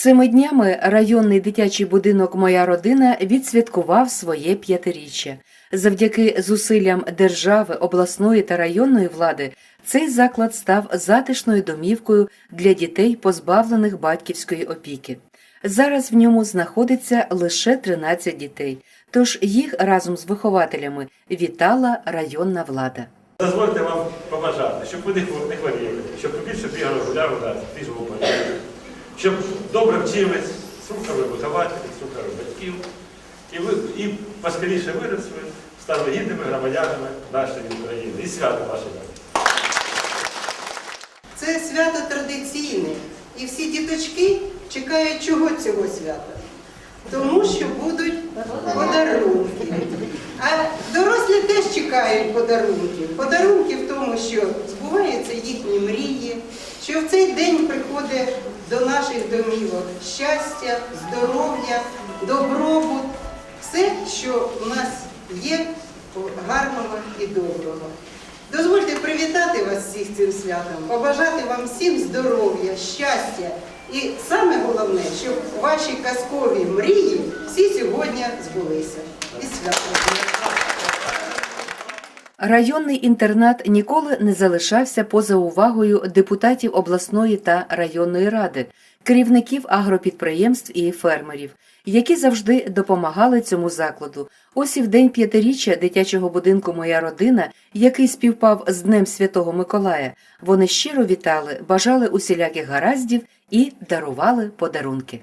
Цими днями районний дитячий будинок Моя родина відсвяткував своє п'ятиріччя. Завдяки зусиллям держави, обласної та районної влади цей заклад став затишною домівкою для дітей, позбавлених батьківської опіки. Зараз в ньому знаходиться лише 13 дітей, тож їх разом з вихователями вітала районна влада. Дозвольте вам побажати, щоб ви не хворіли, щоб більше бігали, гуляли тижному полі, щоб добре вчились, слухали вихователів, слухали батьків, і ви і поскоріше виросли, стали гідними громадянами нашої України і свято ваше. Це свято традиційне, і всі діточки чекають чого цього свята? Тому що будуть подарунки. А дорослі теж чекають подарунків. Подарунки в тому, що збуваються їхні мрії, що в цей день приходить до наших домівок щастя, здоров'я, добробут, все, що в нас є гарного і доброго. Дозвольте привітати вас всіх цим святом, побажати вам всім здоров'я, щастя і саме головне, щоб ваші казкові мрії всі сьогодні збулися. І свято. Районний інтернат ніколи не залишався поза увагою депутатів обласної та районної ради, керівників агропідприємств і фермерів, які завжди допомагали цьому закладу. Ось і в день п'ятиріччя дитячого будинку Моя родина, який співпав з Днем Святого Миколая, вони щиро вітали, бажали усіляких гараздів і дарували подарунки.